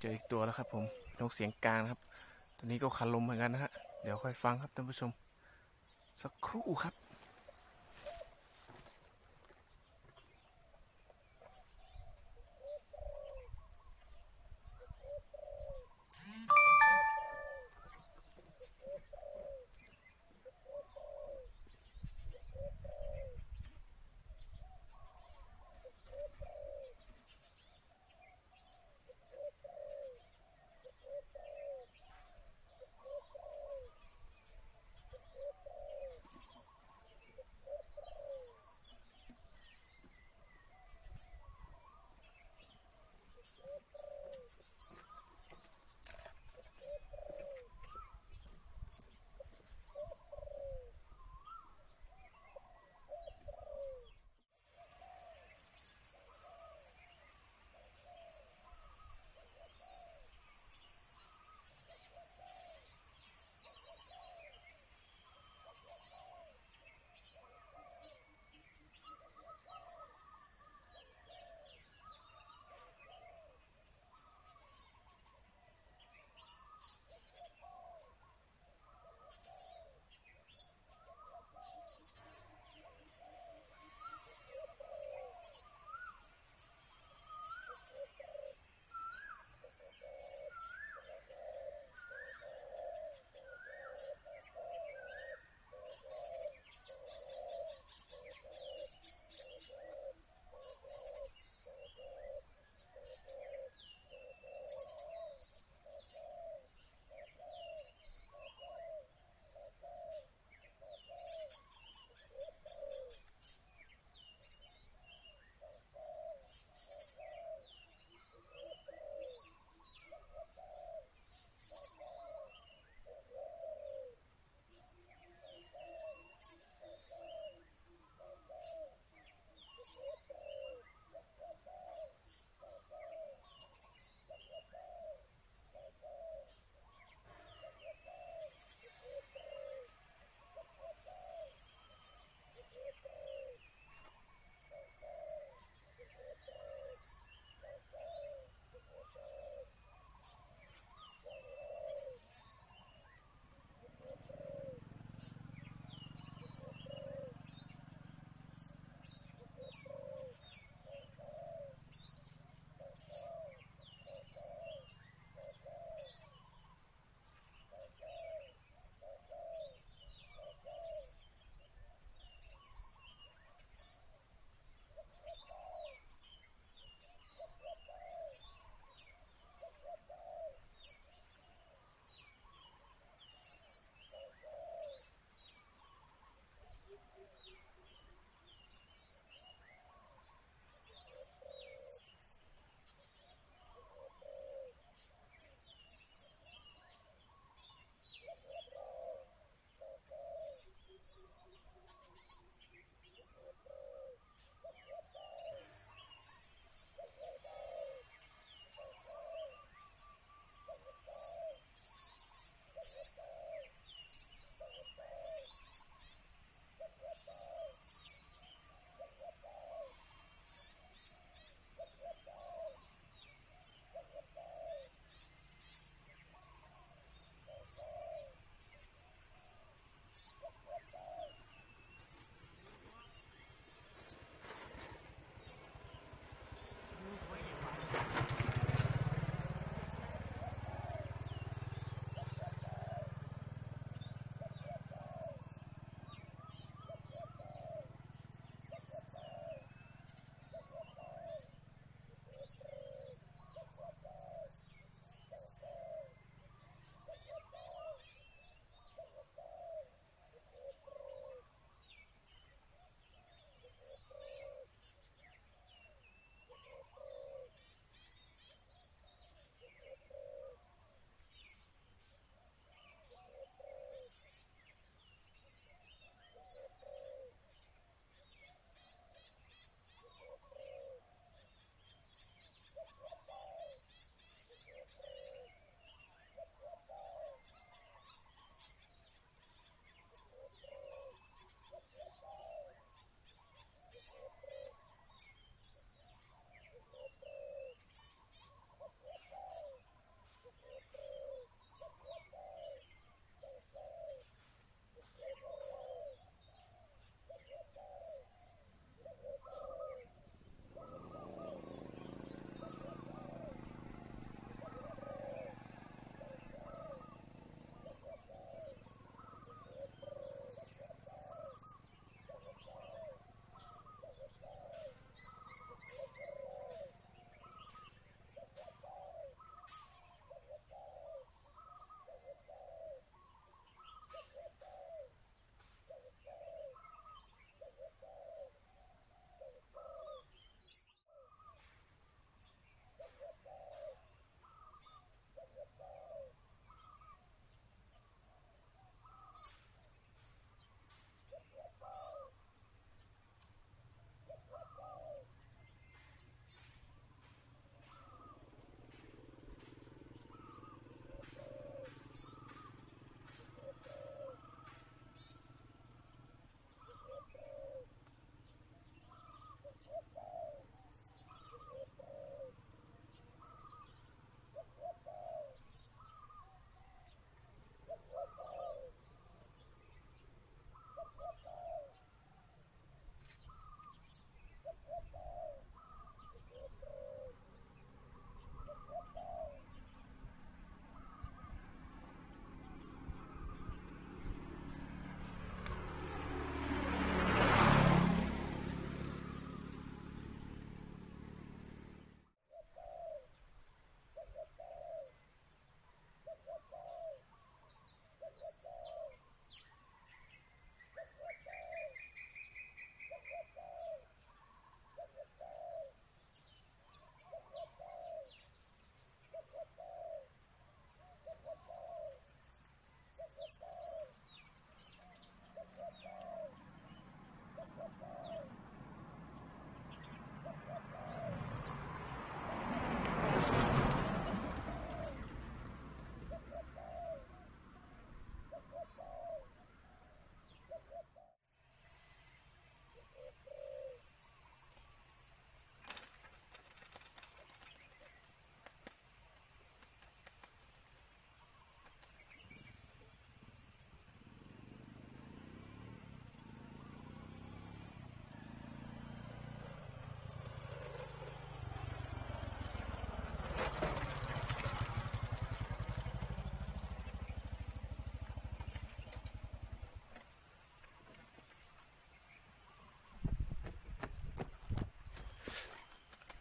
เจออีกตัวแล้วครับผมนกเสียงกลางครับ ตัวนี้ก็คันลมเหมือนกันนะฮะ เดี๋ยวค่อยฟังครับท่านผู้ชม สักครู่ครับ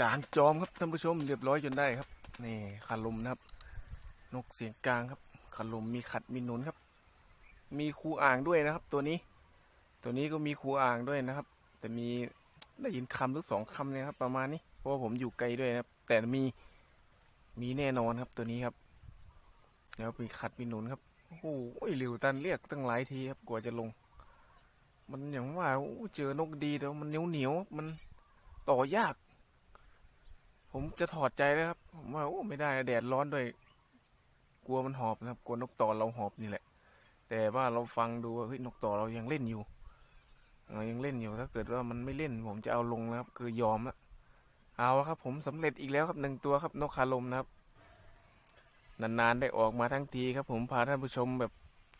กลางจอมครับท่านผู้ชมเรียบร้อยจนได้ครับนี่คารุมนะครับ นกเสียงกลางครับคารุมมีขัดมีหนุนครับ มีคูอ่างด้วยนะครับ ตัวนี้ ตัวนี้ก็มีคูอ่างด้วยนะครับ แต่มีได้ยินคำหรือสองคำเนี่ยครับประมาณนี้เพราะว่าผมอยู่ไกลด้วยนะครับ แต่มีมีแน่นอนครับตัวนี้ครับแล้วมีขัดมีหนุนครับโอ้โหหลิวตันเรียกตั้งหลายทีครับกว่าจะลง มันอย่างว่าเจอนกดีแต่มันเหนียวเหนียวมันต่อยาก ผมจะถอดใจแล้วครับ ผมว่าโอ้ไม่ได้แดดร้อนด้วย กลัวมันหอบนะครับกลัวนกต่อเราหอบนี่แหละ แต่ว่าเราฟังดูว่าเฮ้ยนกต่อเรายังเล่นอยู่เออยังเล่นอยู่ถ้าเกิดว่ามันไม่เล่น ผมจะเอาลงแล้วครับ คือยอมแล้วเอาครับ ผมสำเร็จอีกแล้วครับหนึ่งตัวครับ นกคาลมนะครับ นานๆได้ออกมาทั้งทีครับ ผมพาท่านผู้ชมแบบ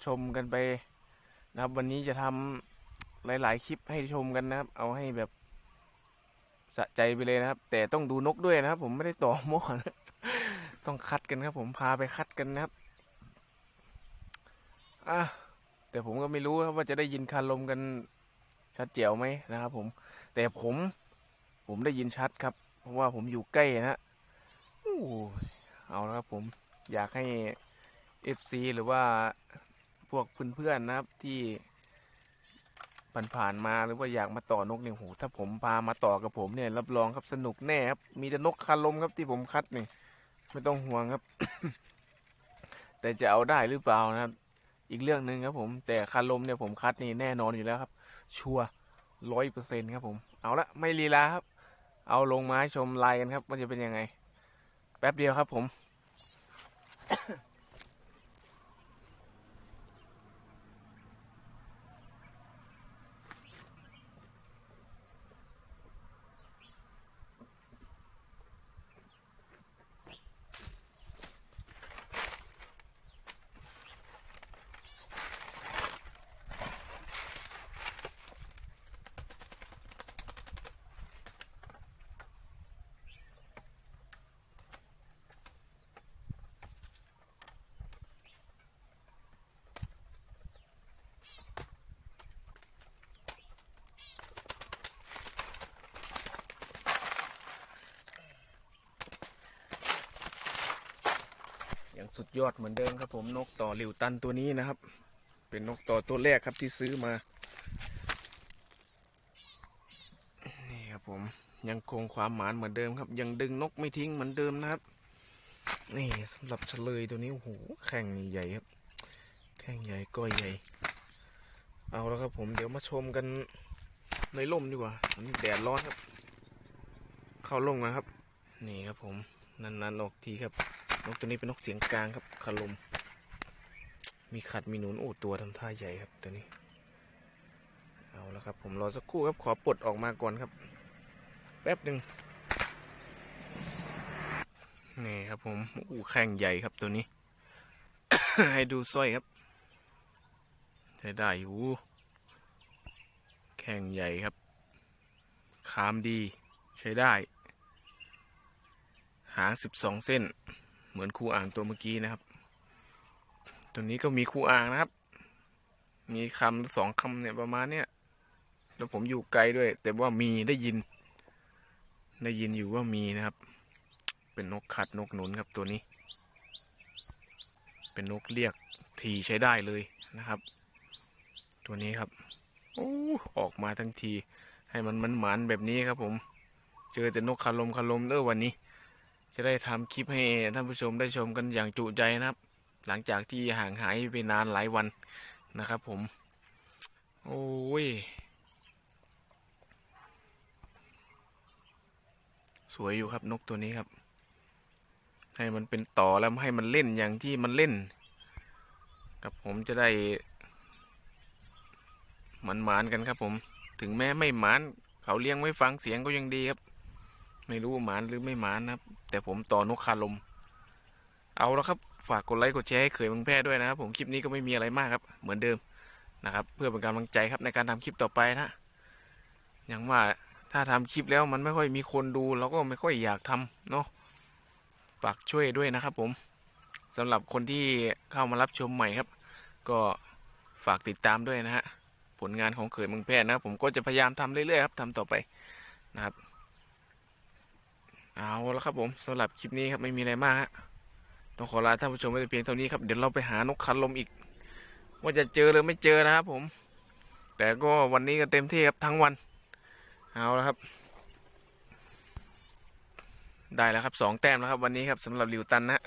ชมกันไปนะครับ วันนี้จะทำหลาย ๆ คลิปให้ชมกันนะครับ เอาให้แบบ สะใจไปเลยนะครับ แต่ต้องดูนกด้วยนะครับ ผมไม่ได้ต่อหม้อนะต้องคัดกันครับ ผมพาไปคัดกันนะครับอะแต่ผมก็ไม่รู้ครับว่าจะได้ยินคาลมกันชัดเจ๋วไหมนะครับ ผม แต่ผมผมได้ยินชัดครับ เพราะว่าผมอยู่ใกล้นะฮะอู้เอาละครับผมอยากให้ FC หรือว่าพวกเพื่อนๆนะครับที่ ผ่านๆมาหรือว่าอยากมาต่อนกเนี่ยโหถ้าผมพามาต่อกับผมเนี่ยรับรองครับสนุกแน่ครับมีแต่นกคาลมครับที่ผมคัดนี่ไม่ต้องห่วงครับ แต่จะเอาได้หรือเปล่านะครับ อีกเรื่องหนึ่งครับผม แต่คาลมเนี่ยผมคัดนี่แน่นอนอยู่แล้วครับ ชัวร้อยเปอร์เซ็นต์ครับผม เอาละไม่ลีลาครับ เอาลงมาให้ชมลายกันครับว่าจะเป็นยังไง แป๊บเดียวครับผม สุดยอดเหมือนเดิมครับผมนกต่อหลิวตันตัวนี้นะครับ เป็นนกต่อตัวแรกครับที่ซื้อมา นี่ครับผมยังคงความหมานเหมือนเดิมครับ ยังดึงนกไม่ทิ้งเหมือนเดิมนะครับ นี่สำหรับเฉลยตัวนี้โอ้โหแข้งใหญ่ครับ แข้งใหญ่ก้อยใหญ่ เอาแล้วครับผมเดี๋ยวมาชมกันในร่มดีกว่าอันนี้แดดร้อนครับ เข้าร่มนะครับ นี่ครับผมนานๆออกทีครับ นกตัวนี้เป็นนกเสียงกลางครับคาลม มีขัดมีหนุนโอ้ตัวทำท่าใหญ่ครับตัวนี้ เอาแล้วครับ ผมรอสักครู่ครับขอปลดออกมาก่อนครับ แป๊บหนึ่งนี่ครับผมโอ้แข้งใหญ่ครับตัวนี้ ให้ดูสร้อยครับใช้ได้อยู่แข้งใหญ่ครับ คามดีใช้ได้ หางสิบสองเส้น เหมือนคู่อ่างตัวเมื่อกี้นะครับ ตัวนี้ก็มีคู่อ่างนะครับ มีคำสองคำเนี่ยประมาณเนี้ยแล้วผมอยู่ไกลด้วย แต่ว่ามีได้ยิน ได้ยินอยู่ว่ามีนะครับ เป็นนกขัดนกหนุนครับตัวนี้ เป็นนกเรียกทีใช้ได้เลยนะครับ ตัวนี้ครับโอ้ออกมาทั้งที ให้มันมันหมันแบบนี้ครับผม เจอแต่นกคารมคารมเด้อวันนี้ จะได้ทำคลิปให้ท่านผู้ชมได้ชมกันอย่างจุใจนะครับ หลังจากที่ห่างหายไปนานหลายวันนะครับผม โอ้ย สวยอยู่ครับนกตัวนี้ครับ ให้มันเป็นต่อแล้วให้มันเล่นอย่างที่มันเล่น กับผมจะได้มันหมานกันครับผม ถึงแม้ไม่หมาน เขาเลี้ยงไม่ฟังเสียงก็ยังดีครับ ไม่รู้หมานหรือไม่หมานนะครับ แต่ผมต่อนกคาลม เอาแล้วครับ ฝากกดไลค์กดแชร์ให้เขยเมึงแพร่ด้วยนะครับ ผมคลิปนี้ก็ไม่มีอะไรมากครับ เหมือนเดิมนะครับ เพื่อเป็นกำลังใจครับในการทำคลิปต่อไปนะอย่างว่าถ้าทำคลิปแล้วมันไม่ค่อยมีคนดูเราก็ไม่ค่อยอยากทำเนาะฝากช่วยด้วยนะครับ ผมสำหรับคนที่เข้ามารับชมใหม่ครับ ก็ฝากติดตามด้วยนะฮะผลงานของเขยเมืองแพร่นะครับผมก็จะพยายามทำเรื่อยๆครับทำต่อไปนะครับ เอาแล้วครับผมสำหรับคลิปนี้ครับไม่มีอะไรมากฮะต้องขอลาท่านผู้ชมไว้เพียงเท่านี้ครับเดี๋ยวเราไปหานกคันลมอีก ว่าจะเจอหรือไม่เจอนะครับผม แต่ก็วันนี้ก็เต็มที่ครับทั้งวัน เอาแล้วครับ ได้แล้วครับสองแต้มแล้วครับ วันนี้ครับสำหรับลิวตันนะ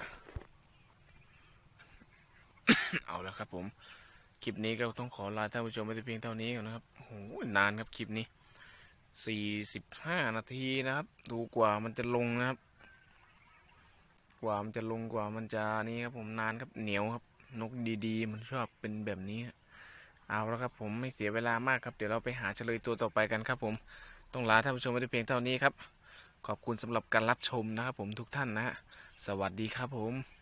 เอาแล้วครับผมคลิปนี้ก็ต้องขอลาท่านผู้ชมไปแต่เพียงเท่านี้ก่อนนะครับโอ้โหนานครับคลิปนี้ สี่สิบห้านาทีนะครับ ดูกว่ามันจะลงนะครับ กว่ามันจะลงกว่ามันจะนี่ครับผมนานครับเหนียวครับ นกดีๆ มันชอบเป็นแบบนี้ เอาแล้วครับผมไม่เสียเวลามากครับ เดี๋ยวเราไปหาเฉลยตัวต่อไปกันครับ ผมต้องลาท่านผู้ชมไปแต่เพียงเท่านี้ครับ ขอบคุณสำหรับการรับชมนะครับ ผมทุกท่านนะฮะสวัสดีครับผม